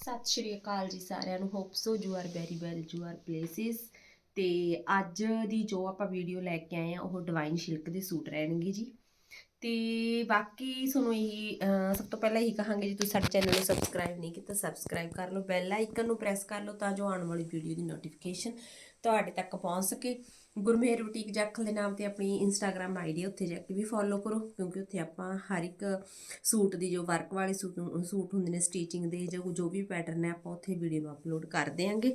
ਸਤਿ ਸ਼੍ਰੀ ਅਕਾਲ ਜੀ ਸਾਰਿਆਂ ਨੂੰ। Hope so you are very well you are places ਤੇ ਅੱਜ ਦੀ ਜੋ ਆਪਾਂ ਵੀਡੀਓ ਲੈ ਕੇ ਆਏ ਆ ਉਹ ਡਿਵਾਈਨ ਸ਼ਿਲਕ ਦੇ ਸੂਟ ਰਹਿਣਗੇ ਜੀ। ਤੇ ਬਾਕੀ ਤੁਹਾਨੂੰ ਇਹ ਸਭ ਤੋਂ ਪਹਿਲਾਂ ਇਹੀ ਕਹਾਂਗੇ ਜੀ, ਤੁਸੀਂ ਸਾਡੇ ਚੈਨਲ ਨੂੰ ਸਬਸਕ੍ਰਾਈਬ ਨਹੀਂ ਕੀਤਾ ਸਬਸਕ੍ਰਾਈਬ ਕਰ ਲਓ। ਬੈਲ ਆਈਕਨ ਨੂੰ ਪ੍ਰੈਸ ਕਰ ਲਓ ਤਾਂ ਜੋ ਆਉਣ ਵਾਲੀ ਵੀਡੀਓ ਦੀ ਨੋਟੀਫਿਕੇਸ਼ਨ ਤੁਹਾਡੇ ਤੱਕ ਪਹੁੰਚ ਸਕੇ। ਗੁਰਮੇਹਰ ਬੁਟੀਕ ਜਾਖਲ ਦੇ ਨਾਮ ਤੇ ਆਪਣੀ ਇੰਸਟਾਗ੍ਰam ਆਈਡੀ ਉੱਥੇ ਜਾ ਕੇ ਵੀ ਫੋਲੋ ਕਰੋ, ਕਿਉਂਕਿ ਉੱਥੇ ਆਪਾਂ ਹਰ ਇੱਕ ਸੂਟ ਦੀ ਜੋ ਵਰਕ ਵਾਲੇ ਸੂਟ ਸੂਟ ਹੁੰਦੇ ਨੇ ਸਟੀਚਿੰਗ ਦੇ ਜੋ ਜੋ ਵੀ ਪੈਟਰਨ ਹੈ, ਆਪਾਂ ਉੱਥੇ ਵੀਡੀਓ ਨੂੰ ਅਪਲੋਡ ਕਰ ਦਿਆਂਗੇ।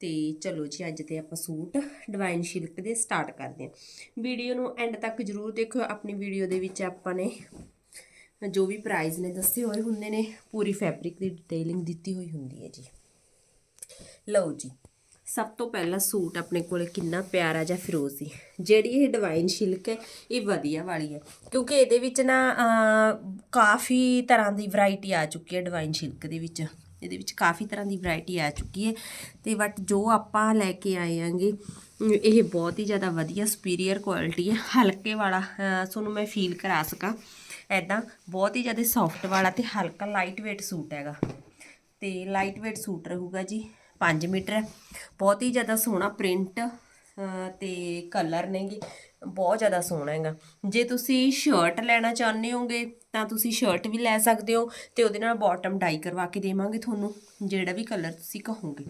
ਤੇ ਚਲੋ ਜੀ, ਅੱਜ ਤੇ ਆਪਾਂ ਸੂਟ ਡਿਵਾਈਨ ਸ਼ਿਲਕ ਦੇ ਸਟਾਰਟ ਕਰਦੇ ਹਾਂ। ਵੀਡੀਓ ਨੂੰ ਐਂਡ ਤੱਕ ਜਰੂਰ ਦੇਖਿਓ ਆਪਣੀ ਵੀਡੀਓ ਦੇ ਵਿੱਚ ਆਪਾਂ ਨੇ ਜੋ ਵੀ ਪ੍ਰਾਈਸ ਨੇ ਦੱਸੇ ਹੋਏ ਹੁੰਦੇ ਨੇ, ਪੂਰੀ ਫੈਬਰਿਕ ਦੀ ਡਿਟੇਲਿੰਗ ਦਿੱਤੀ ਹੋਈ ਹੁੰਦੀ ਹੈ ਜੀ। ਲਓ ਜੀ। ਸਭ ਤੋਂ ਪਹਿਲਾਂ ਸੂਟ ਆਪਣੇ ਕੋਲ ਕਿੰਨਾ ਪਿਆਰਾ ਜਿਹਾ ਫਿਰੋਜ਼ੀ ਜਿਹੜੀ ਇਹ ਡਿਵਾਈਨ ਸ਼ਿਲਕ ਹੈ ਇਹ ਵਧੀਆ ਵਾਲੀ ਹੈ। ਕਿਉਂਕਿ ਇਹਦੇ ਵਿੱਚ ਨਾ ਕਾਫੀ ਤਰ੍ਹਾਂ ਦੀ ਵੈਰਾਈਟੀ ਆ ਚੁੱਕੀ ਹੈ ਡਿਵਾਈਨ ਸ਼ਿਲਕ ਦੇ ਵਿੱਚ। ਇਹਦੇ ਵਿੱਚ ਕਾਫੀ ਤਰ੍ਹਾਂ ਦੀ ਵੈਰਾਈਟੀ ਆ ਚੁੱਕੀ ਹੈ। ਤੇ ਬਟ ਜੋ ਆਪਾਂ ਲੈ ਕੇ ਆਏ ਆਂਗੇ ਇਹ ਬਹੁਤ ਹੀ ਜ਼ਿਆਦਾ ਵਧੀਆ ਸੁਪੀਰੀਅਰ ਕੁਆਲਿਟੀ ਹੈ। ਹਲਕੇ ਵਾਲਾ ਅਹ, ਤੁਹਾਨੂੰ ਮੈਂ ਫੀਲ ਕਰਾ ਸਕਾਂ। ਐਦਾਂ ਬਹੁਤ ਹੀ ਜ਼ਿਆਦਾ ਸੌਫਟ ਵਾਲਾ ਤੇ ਹਲਕਾ ਲਾਈਟ weight ਸੂਟ ਹੈਗਾ। ਤੇ ਲਾਈਟ weight ਸੂਟ ਰਹੂਗਾ ਜੀ। 5 ਮੀਟਰ ਹੈ। ਬਹੁਤ ਹੀ ਜ਼ਿਆਦਾ ਸੋਹਣਾ ਪ੍ਰਿੰਟ ਤੇ ਕਲਰ ਨੇਗੇ। ਬਹੁਤ ਜ਼ਿਆਦਾ ਸੋਹਣਾ ਹੈਗਾ। ਜੇ ਤੁਸੀਂ ਸ਼ਰਟ ਲੈਣਾ ਚਾਹੁੰਦੇ ਹੋਗੇ, ਤਾਂ ਤੁਸੀਂ ਸ਼ਰਟ ਵੀ ਲੈ ਸਕਦੇ ਹੋ ਤੇ ਉਹਦੇ ਨਾਲ ਬਾਟਮ ਡਾਈ ਕਰਵਾ ਕੇ ਦੇਵਾਂਗੇ ਤੁਹਾਨੂੰ, ਜਿਹੜਾ ਵੀ ਕਲਰ ਤੁਸੀਂ ਕਹੋਗੇ।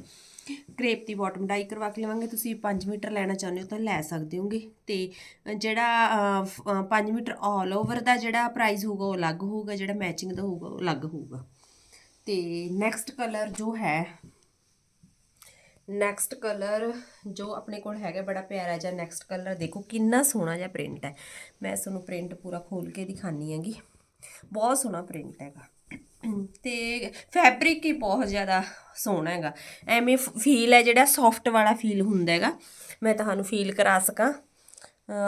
ਕ੍ਰੇਪ ਦੀ ਬਾਟਮ ਡਾਈ ਕਰਵਾ ਕੇ ਲਵਾਂਗੇ। ਤੁਸੀਂ 5 ਮੀਟਰ ਲੈਣਾ ਚਾਹੁੰਦੇ ਹੋ ਤਾਂ ਲੈ ਸਕਦੇ ਹੋਗੇ। ਤੇ ਜਿਹੜਾ 5 ਮੀਟਰ ਆਲ ਓਵਰ ਦਾ ਜਿਹੜਾ ਪ੍ਰਾਈਸ ਹੋਊਗਾ, ਉਹ ਅਲੱਗ ਹੋਊਗਾ। ਜਿਹੜਾ ਮੈਚਿੰਗ ਦਾ ਹੋਊਗਾ, ਉਹ ਅਲੱਗ ਹੋਊਗਾ। ਤੇ ਨੈਕਸਟ ਕਲਰ ਜੋ ਹੈ ਨੈਕਸਟ ਕਲਰ ਜੋ ਆਪਣੇ ਕੋਲ ਹੈਗਾ ਬੜਾ ਪਿਆਰਾ ਜਿਹਾ ਨੈਕਸਟ ਕਲਰ ਦੇਖੋ ਕਿੰਨਾ ਸੋਹਣਾ ਜਿਹਾ ਪ੍ਰਿੰਟ ਹੈ। ਮੈਂ ਤੁਹਾਨੂੰ ਪ੍ਰਿੰਟ ਪੂਰਾ ਖੋਲ ਕੇ ਦਿਖਾਨੀ ਹੈਗੀ। ਬਹੁਤ ਸੋਹਣਾ ਪ੍ਰਿੰਟ ਹੈਗਾ। ਤੇ ਫੈਬਰਿਕ ਹੀ ਬਹੁਤ ਜ਼ਿਆਦਾ ਸੋਹਣਾ ਹੈਗਾ। ਐਵੇਂ ਫੀਲ ਹੈ ਜਿਹੜਾ ਸੌਫਟ ਵਾਲਾ ਫੀਲ ਹੁੰਦਾ ਹੈਗਾ। ਮੈਂ ਤੁਹਾਨੂੰ ਫੀਲ ਕਰਾ ਸਕਾਂ।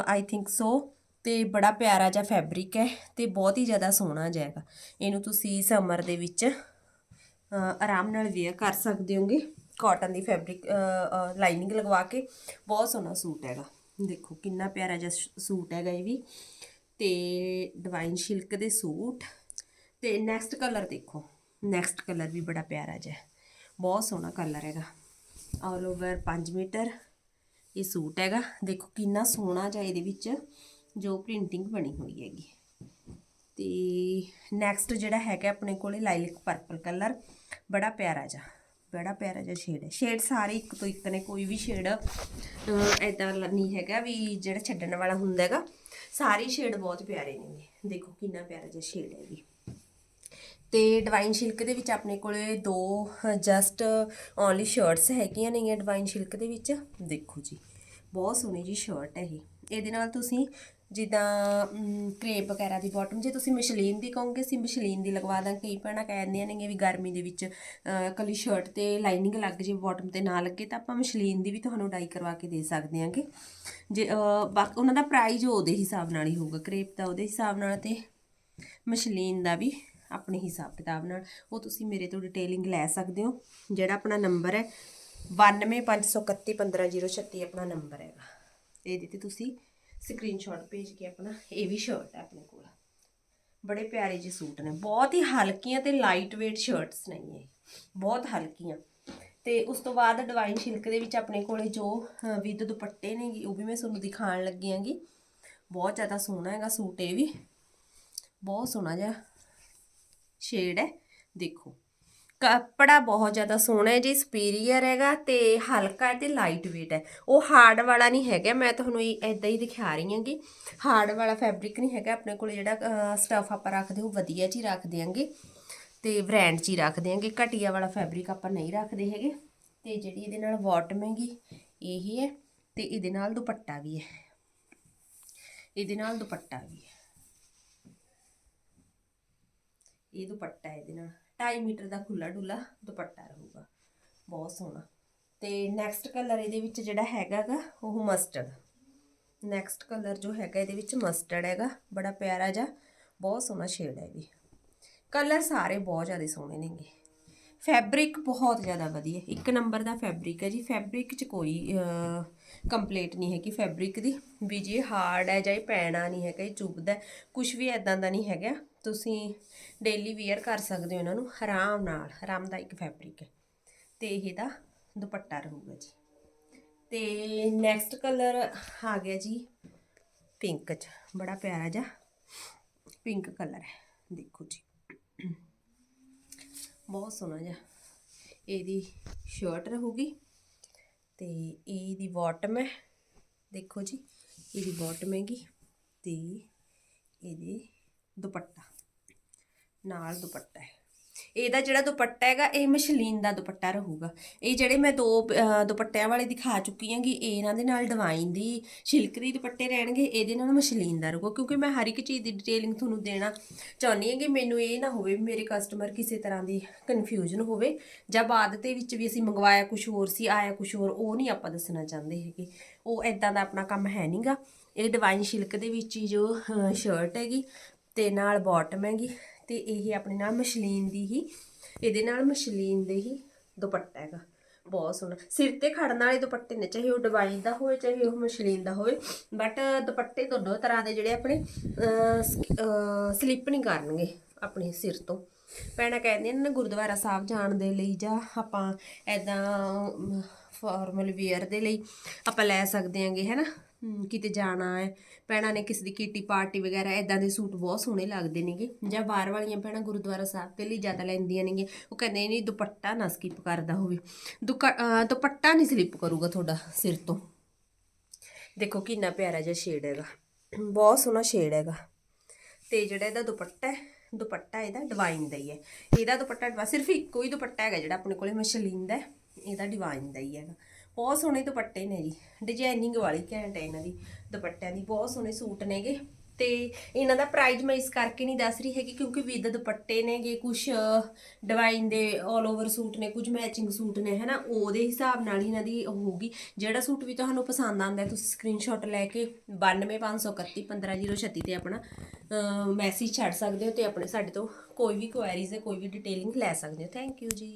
ਆਈ ਥਿੰਕ ਸੋ ਤੇ ਬੜਾ ਪਿਆਰਾ ਜਿਹਾ ਫੈਬਰਿਕ ਹੈ ਤੇ ਬਹੁਤ ਹੀ ਜ਼ਿਆਦਾ ਸੋਹਣਾ ਜਿਹਾ ਹੈਗਾ। ਇਹਨੂੰ ਤੁਸੀਂ ਸਮਰ ਦੇ ਵਿੱਚ ਆਰਾਮ ਨਾਲ ਵੇਅਰ ਕਰ ਸਕਦੇ ਹੋਗੇ। ਕਾਟਨ ਦੀ ਫੈਬਰਿਕ ਲਾਈਨਿੰਗ ਲਗਵਾ ਕੇ, ਬਹੁਤ ਸੋਹਣਾ ਸੂਟ ਹੈਗਾ। ਦੇਖੋ, ਕਿੰਨਾ ਪਿਆਰਾ ਜਿਹਾ ਸੂਟ ਹੈਗਾ ਇਹ ਵੀ। ਤੇ ਡਿਵਾਈਨ ਸ਼ਿਲਕ ਦੇ ਸੂਟ। ਤੇ ਨੈਕਸਟ ਕਲਰ ਦੇਖੋ। ਨੈਕਸਟ ਕਲਰ ਵੀ ਬੜਾ ਪਿਆਰਾ ਜਿਹਾ ਬਹੁਤ ਸੋਹਣਾ ਕਲਰ ਹੈਗਾ। ਆਲ ਓਵਰ 5 ਮੀਟਰ ਇਹ ਸੂਟ ਹੈਗਾ। ਦੇਖੋ, ਕਿੰਨਾ ਸੋਹਣਾ ਜਿਹਾ ਇਹਦੇ ਵਿੱਚ ਜੋ ਪ੍ਰਿੰਟਿੰਗ ਬਣੀ ਹੋਈ ਹੈਗੀ। ਤੇ ਨੈਕਸਟ ਜਿਹੜਾ ਹੈਗਾ ਆਪਣੇ ਕੋਲੇ ਲਾਈਲਿਕ ਪਰਪਲ ਕਲਰ ਬੜਾ ਪਿਆਰਾ ਜਿਹਾ। ਬੜਾ ਪਿਆਰਾ ਜਿਹਾ ਸ਼ੇਡ ਹੈ। ਸ਼ੇਡ ਸਾਰੇ ਇੱਕ ਤੋਂ ਇੱਕ ਨੇ, ਕੋਈ ਵੀ ਸ਼ੇਡ ਐਦਾਂ ਨਹੀਂ ਹੈਗਾ ਵੀ ਜਿਹੜਾ ਛੱਡਣ ਵਾਲਾ ਹੁੰਦਾ ਹੈਗਾ। ਸਾਰੇ ਸ਼ੇਡ ਬਹੁਤ ਪਿਆਰੇ ਨੇ ਦੇਖੋ ਕਿੰਨਾ ਪਿਆਰਾ ਜਿਹਾ ਸ਼ੇਡ ਹੈ ਵੀ। ਤੇ ਡਿਵਾਈਨ ਸ਼ਿਲਕ ਦੇ ਵਿੱਚ ਆਪਣੇ ਕੋਲੇ ਦੋ ਜਸਟ ਓਨਲੀ ਸ਼ਰਟਸ ਹੈਗੀਆਂ ਨੇਗੀਆਂ ਡਿਵਾਈਨ ਸ਼ਿਲਕ ਦੇ ਵਿੱਚ। ਦੇਖੋ ਜੀ, ਬਹੁਤ ਸੋਹਣੀ ਜੀ ਸ਼ਰਟ ਹੈ ਇਹ। ਇਹਦੇ ਨਾਲ ਤੁਸੀਂ ਜਿੱਦਾਂ ਕਰੇਪ ਵਗੈਰਾ ਦੀ ਬਾਟਮ ਜੇ ਤੁਸੀਂ ਮਸ਼ਲੀਨ ਦੀ ਕਹੋਗੇ ਅਸੀਂ ਮਸ਼ਲੀਨ ਦੀ ਲਗਵਾ ਦਾਂ ਕਈ ਭੈਣਾਂ ਕਹਿੰਦੀਆਂ ਨੇਗੇ ਵੀ ਗਰਮੀ ਦੇ ਵਿੱਚ ਅਹ, ਸ਼ਰਟ ਤੇ ਲਾਈਨਿੰਗ ਲੱਗ ਜੇ ਬਾਟਮ ਤੇ ਨਾ ਲੱਗੇ ਤਾਂ ਆਪਾਂ ਮਸ਼ਲੀਨ ਦੀ ਵੀ ਤੁਹਾਨੂੰ ਡਾਈ ਕਰਵਾ ਕੇ ਦੇ ਸਕਦੇ ਹਾਂਗੇ। ਜੇ ਅਹ, ਬਾਕੀ ਉਹਨਾਂ ਦਾ ਪ੍ਰਾਈਸ ਉਹਦੇ ਹਿਸਾਬ ਨਾਲ ਹੀ ਹੋਊਗਾ। ਕਰੇਪ ਦਾ ਉਹਦੇ ਹਿਸਾਬ ਨਾਲ ਤੇ ਮਸ਼ਲੀਨ ਦਾ ਵੀ ਆਪਣੇ ਹਿਸਾਬ ਕਿਤਾਬ ਨਾਲ। ਉਹ ਤੁਸੀਂ ਮੇਰੇ ਤੋਂ ਡਿਟੇਲਿੰਗ ਲੈ ਸਕਦੇ ਹੋ ਜਿਹੜਾ ਆਪਣਾ ਨੰਬਰ ਹੈ। 9251311536 ਆਪਣਾ ਨੰਬਰ ਹੈਗਾ। ਇਹਦੇ ਤੇ ਤੁਸੀਂ ਸਕਰੀਨਸ਼ਾਟ ਭੇਜ ਕੇ ਆਪਣਾ, ਇਹ ਵੀ ਸ਼ਰਟ ਹੈ ਆਪਣੇ ਕੋਲ। ਬੜੇ ਪਿਆਰੇ ਜਿਹੇ ਸੂਟ ਨੇ, ਬਹੁਤ ਹੀ ਹਲਕੀਆਂ ਤੇ ਲਾਈਟ weight ਸ਼ਰਟਸ ਨੇ ਇਹ, ਬਹੁਤ ਹਲਕੀਆਂ। ਤੇ ਉਸ ਤੋਂ ਬਾਅਦ ਡਿਵਾਈਨ ਸ਼ਿਲਕ ਦੇ ਵਿੱਚ ਆਪਣੇ ਕੋਲੇ ਜੋ ਵਿਦ ਦੁਪੱਟੇ ਨੇ ਉਹ ਵੀ ਮੈਂ ਤੁਹਾਨੂੰ ਦਿਖਾਉਣ ਲੱਗੀ ਆਂਗੀ ਬਹੁਤ ਜ਼ਿਆਦਾ ਸੋਹਣਾ ਹੈਗਾ ਸੂਟ ਇਹ ਵੀ। ਬਹੁਤ ਸੋਹਣਾ ਜਿਹਾ ਸ਼ੇਡ ਹੈ, ਦੇਖੋ। ਕੱਪੜਾ ਬਹੁਤ ਜ਼ਿਆਦਾ ਸੋਹਣਾ ਹੈ, ਜੀ ਸੁਪੀਰੀਅਰ ਹੈਗਾ ਤੇ ਹਲਕਾ ਹੈ ਤੇ ਲਾਈਟ weight ਹੈ। ਉਹ ਹਾਰਡ ਵਾਲਾ ਨਹੀਂ ਹੈਗਾ, ਮੈਂ ਤੁਹਾਨੂੰ ਇਦਾਂ ਹੀ ਦਿਖਾ ਰਹੀ ਹਾਂਗੀ ਹਾਰਡ ਵਾਲਾ ਫੈਬਰਿਕ ਨਹੀਂ ਹੈਗਾ, ਆਪਣੇ ਕੋਲ ਜਿਹੜਾ ਸਟਫ ਆਪਾਂ ਰੱਖਦੇ ਉਹ ਵਧੀਆ ਜੀ ਰੱਖ ਦਿਆਂਗੇ ਤੇ ਬ੍ਰਾਂਡ 'ਚ ਹੀ ਰੱਖ ਦਿਆਂਗੇ ਘਟੀਆ ਵਾਲਾ ਫੈਬਰਿਕ ਆਪਾਂ ਨਹੀਂ ਰੱਖਦੇ ਹੈਗੇ ਤੇ ਜਿਹੜੀ ਇਹਦੇ ਨਾਲ ਬਾਟਮ ਹੈਗੀ ਇਹ ਹੈ ਤੇ ਇਹਦੇ ਨਾਲ ਦੁਪੱਟਾ ਵੀ ਹੈ। ਇਹਦੇ ਨਾਲ ਦੁਪੱਟਾ ਵੀ ਹੈ। ਇਹ ਦੁਪੱਟਾ ਇਹਦੇ ਨਾਲ। 2.5 ਮੀਟਰ ਦਾ ਖੁੱਲਾ ਡੁੱਲਾ ਦੁਪੱਟਾ ਰਹੂਗਾ। ਬਹੁਤ ਸੋਹਣਾ। ਤੇ ਨੈਕਸਟ ਕਲਰ ਇਹਦੇ ਵਿੱਚ ਜਿਹੜਾ ਹੈਗਾਗਾ ਉਹ ਮਸਟਰਡ ਨੈਕਸਟ ਕਲਰ ਜੋ ਹੈਗਾ ਇਹਦੇ ਵਿੱਚ ਮਸਟਰਡ ਹੈਗਾ, ਬੜਾ ਪਿਆਰਾ ਜਿਹਾ, ਬਹੁਤ ਸੋਹਣਾ ਸ਼ੇਡ ਹੈ ਵੀ ਕਲਰ ਸਾਰੇ ਬਹੁਤ ਜ਼ਿਆਦਾ ਸੋਹਣੇ ਨੇਗੇ। ਫੈਬਰਿਕ ਬਹੁਤ ਜ਼ਿਆਦਾ ਵਧੀਆ। ਇੱਕ ਨੰਬਰ ਦਾ ਫੈਬਰਿਕ ਹੈ ਜੀ। ਫੈਬਰਿਕ 'ਚ ਕੋਈ ਕੰਪਲੇਂਟ ਨਹੀਂ ਹੈ ਕਿ ਫੈਬਰਿਕ ਦੀ। ਵੀ ਜੇ ਹਾਰਡ ਹੈ ਜਾਂ ਇਹ ਪੈਣਾ ਨਹੀਂ ਹੈਗਾ, ਇਹ ਚੁੱਭਦਾ ਕੁਝ ਵੀ ਐਦਾਂ ਦਾ ਨਹੀਂ ਹੈਗਾ। ਤੁਸੀਂ ਡੇਲੀ ਵੇਅਰ ਕਰ ਸਕਦੇ ਹੋ ਇਹਨਾਂ ਨੂੰ ਆਰਾਮ ਨਾਲ ਆਰਾਮਦਾਇਕ ਫੈਬਰਿਕ ਹੈ। ਤੇ ਇਹਦਾ ਦੁਪੱਟਾ ਰਹੂਗਾ ਜੀ। ਤੇ ਨੈਕਸਟ ਕਲਰ ਆ ਗਿਆ ਜੀ ਪਿੰਕ ਚ, ਬੜਾ ਪਿਆਰਾ ਜਿਹਾ ਪਿੰਕ ਕਲਰ ਹੈ, ਦੇਖੋ ਜੀ। ਬਹੁਤ ਸੋਹਣਾ ਜਿਹਾ ਇਹਦੀ ਸ਼ਰਟ ਰਹੂਗੀ ਤੇ ਇਹਦੀ ਬਾਟਮ ਹੈ, ਦੇਖੋ ਜੀ, ਇਹਦੀ ਬਾਟਮ ਹੈਗੀ ਤੇ ਇਹਦੀ ਦੁਪੱਟਾ। ਨਾਲ ਦੁਪੱਟਾ ਹੈ। ਇਹਦਾ ਜਿਹੜਾ ਦੁਪੱਟਾ ਹੈਗਾ, ਇਹ ਮਸ਼ਲੀਨ ਦਾ ਦੁਪੱਟਾ ਰਹੂਗਾ। ਇਹ ਜਿਹੜੇ ਮੈਂ ਦੋ ਦੁਪੱਟਿਆਂ ਵਾਲੇ ਦਿਖਾ ਚੁੱਕੀ ਹਾਂਗੀ ਇਹ ਇਹਨਾਂ ਦੇ ਨਾਲ ਡਿਵਾਈਨ ਦੀ ਸ਼ਿਲਕਰੀ ਦੁਪੱਟੇ ਰਹਿਣਗੇ, ਇਹਦੇ ਨਾਲ ਮਸ਼ਲੀਨ ਦਾ ਰਹੂਗਾ। ਕਿਉਂਕਿ ਮੈਂ ਹਰ ਇੱਕ ਚੀਜ਼ ਦੀ ਡਿਟੇਲਿੰਗ ਤੁਹਾਨੂੰ ਦੇਣਾ ਚਾਹੁੰਦੀ ਹਾਂ ਕਿ ਮੈਨੂੰ ਇਹ ਨਾ ਹੋਵੇ ਵੀ ਮੇਰੇ ਕਸਟਮਰ ਕਿਸੇ ਤਰ੍ਹਾਂ ਦੀ ਕਨਫਿਊਜ਼ਨ ਹੋਵੇ ਜਾਂ ਬਾਅਦ ਦੇ ਵਿੱਚ ਵੀ ਅਸੀਂ ਮੰਗਵਾਇਆ ਕੁਝ ਹੋਰ ਸੀ, ਆਇਆ ਕੁਝ ਹੋਰ, ਉਹ ਨਹੀਂ ਆਪਾਂ ਦੱਸਣਾ ਚਾਹੁੰਦੇ ਹੈਗੇ। ਉਹ ਐਦਾਂ ਦਾ ਆਪਣਾ ਕੰਮ ਹੈ ਨਹੀਂਗਾ ਇਹ ਡਿਵਾਈਨ ਸ਼ਿਲਕ ਦੇ ਵਿੱਚ ਹੀ ਜੋ ਸ਼ਰਟ ਹੈਗੀ ਤੇ ਨਾਲ ਬਾਟਮ ਹੈਗੀ ਤੇ ਇਹ ਆਪਣੇ ਨਾਲ ਮਸ਼ਲੀਨ ਦੀ ਹੀ ਇਹਦੇ ਨਾਲ ਮਸ਼ਲੀਨ ਦੇ ਹੀ ਦੁਪੱਟਾ ਹੈਗਾ। ਬਹੁਤ ਸੋਹਣਾ। ਸਿਰ ਤੇ ਖੜਨ ਵਾਲੇ ਦੁਪੱਟੇ ਨੇ ਚਾਹੇ ਉਹ ਡਿਵਾਈਨ ਦਾ ਹੋਵੇ ਚਾਹੇ ਉਹ ਮਸ਼ਲੀਨ ਦਾ ਹੋਵੇ ਬਟ ਦੁਪੱਟੇ ਦੋਨੋਂ ਤਰ੍ਹਾਂ ਦੇ ਜਿਹੜੇ ਆਪਣੇ ਸਲਿੱਪ ਨਹੀਂ ਕਰਨਗੇ ਆਪਣੇ ਸਿਰ ਤੋਂ। ਭੈਣਾਂ ਕਹਿੰਦੀਆਂ ਨੇ ਨਾ ਗੁਰਦੁਆਰਾ ਸਾਹਿਬ ਜਾਣ ਦੇ ਲਈ ਜਾਂ ਆਪਾਂ ਐਦਾਂ ਫਾਰਮਲ ਵੇਅਰ ਦੇ ਲਈ ਆਪਾਂ ਲੈ ਸਕਦੇ ਹਾਂਗੇ ਹੈਨਾ? ਹਮ, ਕਿਤੇ ਜਾਣਾ ਹੈ, ਭੈਣਾਂ ਨੇ ਕਿਸੇ ਦੀ ਕੀਟੀ ਪਾਰਟੀ ਵਗੈਰਾ ਐਦਾਂ ਦੇ ਸੂਟ ਬਹੁਤ ਸੋਹਣੇ ਲੱਗਦੇ ਨੇਗੇ। ਜਾਂ ਬਾਹਰ ਵਾਲੀਆਂ ਭੈਣਾਂ ਗੁਰਦੁਆਰਾ ਸਾਹਿਬ ਦੇ ਲਈ ਜ਼ਿਆਦਾ ਲੈਂਦੀਆਂ ਨੇਗੀਆਂ। ਉਹ ਕਹਿੰਦੇ ਨਹੀਂ, ਦੁਪੱਟਾ ਨਾ ਸਕਿਪ ਕਰਦਾ ਹੋਵੇ। ਦੁਕ- ਦੁਪੱਟਾ ਨਹੀਂ ਸਲਿੱਪ ਕਰੂਗਾ ਤੁਹਾਡਾ ਸਿਰ ਤੋਂ। ਦੇਖੋ, ਕਿੰਨਾ ਪਿਆਰਾ ਜਿਹਾ ਸ਼ੇਡ ਹੈਗਾ। ਬਹੁਤ ਸੋਹਣਾ ਸ਼ੇਡ ਹੈਗਾ। ਤੇ ਜਿਹੜਾ ਇਹਦਾ ਦੁਪੱਟਾ ਹੈ, ਦੁਪੱਟਾ ਇਹਦਾ ਡਿਵਾਈਨ ਦਾ ਹੀ ਹੈ। ਇਹਦਾ ਦੁਪੱਟਾ ਡਿਵਾ- ਸਿਰਫ ਇੱਕੋ ਹੀ ਦੁਪੱਟਾ ਹੈਗਾ ਜਿਹੜਾ ਆਪਣੇ ਕੋਲੇ ਮਸ਼ਲੀਨ ਦਾ ਇਹਦਾ ਡਿਵਾਈਨ ਦਾ ਹੀ ਹੈਗਾ। ਬਹੁਤ ਸੋਹਣੇ ਦੁਪੱਟੇ ਨੇ ਜੀ ਡਿਜ਼ਾਈਨਿੰਗ ਵਾਲੀ ਘੈਂਟ ਹੈ ਇਹਨਾਂ ਦੀ, ਦੁਪੱਟਿਆਂ ਦੀ, ਬਹੁਤ ਸੋਹਣੇ ਸੂਟ ਨੇਗੇ। ਤੇ ਇਹਨਾਂ ਦਾ ਪ੍ਰਾਈਸ ਮੈਂ ਇਸ ਕਰਕੇ ਨਹੀਂ ਦੱਸ ਰਹੀ ਹੈਗੀ ਕਿਉਂਕਿ ਵਿਦ ਦੁਪੱਟੇ ਨੇਗੇ ਕੁਝ ਡਿਵਾਈਨ ਦੇ 올 ਓਵਰ ਸੂਟ ਨੇ, ਕੁਝ ਮੈਚਿੰਗ ਸੂਟ ਨੇ, ਹਨਾ, ਉਹਦੇ ਹਿਸਾਬ ਨਾਲ ਇਹਨਾਂ ਦੀ ਉਹ ਹੋਊਗੀ। ਜਿਹੜਾ ਸੂਟ ਵੀ ਤੁਹਾਨੂੰ ਪਸੰਦ ਆਉਂਦਾ, ਤੁਸੀਂ ਸਕਰੀਨਸ਼ਾਟ ਲੈ ਕੇ 92531 15036 ਤੇ ਆਪਣਾ ਮੈਸੇਜ ਛੱਡ ਸਕਦੇ ਹੋ ਤੇ ਆਪਣੇ, ਸਾਡੇ ਤੋਂ ਕੋਈ ਵੀ ਕੁਐਰੀਜ਼ ਹੈ, ਕੋਈ ਵੀ ਡਿਟੇਲਿੰਗ ਲੈ ਸਕਦੇ ਹੋ। ਥੈਂਕ ਯੂ ਜੀ।